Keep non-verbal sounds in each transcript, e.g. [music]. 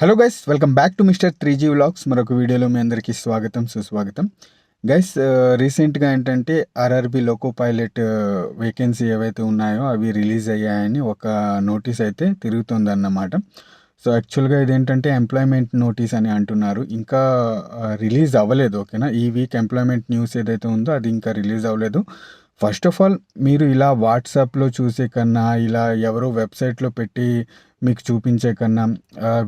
Hello guys welcome back to mister three G vlogs మరొక వీడియోలో మీ అందరికీ స్వాగతం సుస్వాగతం. గైస్ రీసెంట్గా uh, ఏంటంటే ఆర్ఆర్బి లోకో పైలట్ వేకెన్సీ ఏవైతే ఉన్నాయో అవి రిలీజ్ అయ్యాయని ఒక నోటీస్ అయితే తిరుగుతుందన్నమాట. సో యాక్చువల్గా ఇదేంటంటే ఎంప్లాయ్మెంట్ నోటీస్ అని అంటున్నారు. ఇంకా uh, రిలీజ్ అవ్వలేదు ఓకేనా ఈ వీక్ ఎంప్లాయ్మెంట్ న్యూస్ ఏదైతే ఉందో అది ఇంకా రిలీజ్ అవ్వలేదు. ఫస్ట్ ఆఫ్ ఆల్ మీరు ఇలా వాట్సాప్లో చూసే కన్నా ఇలా ఎవరో వెబ్సైట్లో పెట్టి మీకు చూపించే కన్నా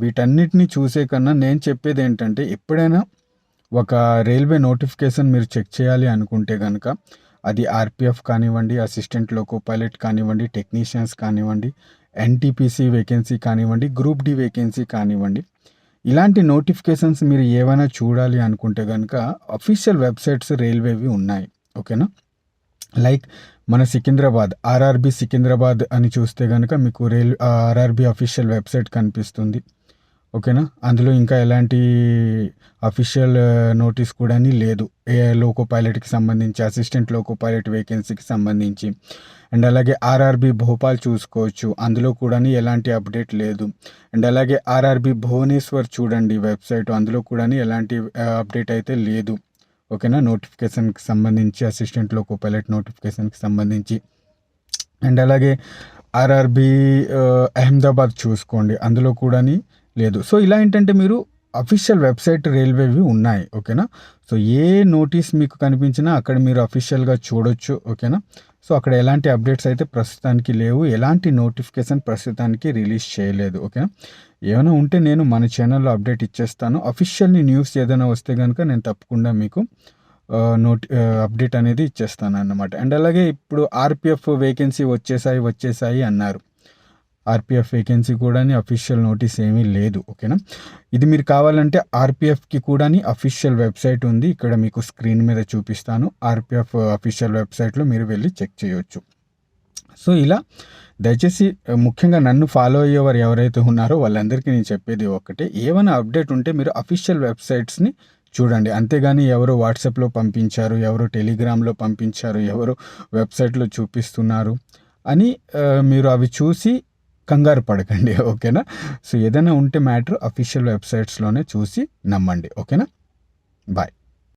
వీటన్నిటిని చూసే కన్నా నేను చెప్పేది ఏంటంటే ఎప్పుడైనా ఒక రైల్వే నోటిఫికేషన్ మీరు చెక్ చేయాలి అనుకుంటే కనుక అది ఆర్పిఎఫ్ కానివ్వండి అసిస్టెంట్ లోకో పైలట్ కానివ్వండి టెక్నీషియన్స్ కానివ్వండి ఎన్టీపీసీ వేకెన్సీ కానివ్వండి గ్రూప్ డి వేకెన్సీ కానివ్వండి ఇలాంటి నోటిఫికేషన్స్ మీరు ఏమైనా చూడాలి అనుకుంటే కనుక అఫీషియల్ వెబ్సైట్స్ రైల్వేవి ఉన్నాయి. ఓకేనా? లైక్ మన సికింద్రాబాద్ ఆర్ఆర్బి సికింద్రాబాద్ అని చూస్తే కనుక మీకు రైల్ ఆర్ఆర్బి అఫీషియల్ వెబ్సైట్ కనిపిస్తుంది. ఓకేనా? అందులో ఇంకా ఎలాంటి అఫీషియల్ నోటీస్ కూడా లేదు. ఏ లోకో పైలట్కి సంబంధించి అసిస్టెంట్ లోకో పైలట్ వేకెన్సీకి సంబంధించి. అండ్ అలాగే ఆర్ఆర్బి భోపాల్ చూసుకోవచ్చు. అందులో కూడా ఎలాంటి అప్డేట్ లేదు. అండ్ అలాగే ఆర్ఆర్బి భువనేశ్వర్ చూడండి వెబ్సైట్ అందులో కూడా ఎలాంటి అప్డేట్ అయితే లేదు. ఓకేనా? నోటిఫికేషన్కి సంబంధించి అసిస్టెంట్ లోకో పైలట్ నోటిఫికేషన్కి సంబంధించి. అండ్ అలాగే ఆర్ఆర్బి అహ్మదాబాద్ చూసుకోండి. అందులో కూడా లేదు. సో ఇలా ఏంటంటే మీరు అఫీషియల్ వెబ్సైట్ రైల్వేవి ఉన్నాయి ఓకేనా? సో ఏ నోటీస్ మీకు కనిపించినా అక్కడ మీరు అఫీషియల్గా చూడొచ్చు ఓకేనా? సో అక్కడ ఎలాంటి అప్డేట్స్ అయితే ప్రస్తుతానికి లేవు ఎలాంటి నోటిఫికేషన్ ప్రస్తుతానికి రిలీజ్ చేయలేదు ఓకేనా? ఏమైనా ఉంటే నేను మన ఛానల్లో అప్డేట్ ఇచ్చేస్తాను. అఫీషియల్ న్యూస్ ఏదైనా వస్తే కనుక నేను తప్పకుండా మీకు నోటి అప్డేట్ అనేది ఇచ్చేస్తాను అన్నమాట అండ్ అలాగే ఇప్పుడు ఆర్పిఎఫ్ వేకెన్సీ వచ్చేసాయి వచ్చేసాయి అన్నారు. ఆర్పిఎఫ్ వేకెన్సీ కూడా అఫీషియల్ నోటీస్ ఏమీ లేదు ఓకేనా? ఇది మీరు కావాలంటే ఆర్పిఎఫ్కి కూడా అఫీషియల్ వెబ్సైట్ ఉంది. ఇక్కడ మీకు స్క్రీన్ మీద చూపిస్తాను. ఆర్పిఎఫ్ అఫీషియల్ వెబ్సైట్లో మీరు వెళ్ళి చెక్ చేయొచ్చు. సో ఇలా దయచేసి ముఖ్యంగా నన్ను ఫాలో అయ్యేవారు ఎవరైతే ఉన్నారో వాళ్ళందరికీ నేను చెప్పేది ఒక్కటే. ఏమైనా అప్డేట్ ఉంటే మీరు అఫీషియల్ వెబ్సైట్స్ని చూడండి. అంతేగాని ఎవరు వాట్సాప్లో పంపించారు ఎవరు టెలిగ్రామ్లో పంపించారు ఎవరు వెబ్సైట్లో చూపిస్తున్నారు అని మీరు అవి చూసి కంగారు పడకండి [laughs] ఓకేనా? సో ఏదైనా ఉంటే మ్యాటర్ అఫీషియల్ వెబ్సైట్స్లోనే చూసి నమ్మండి ఓకేనా? బాయ్.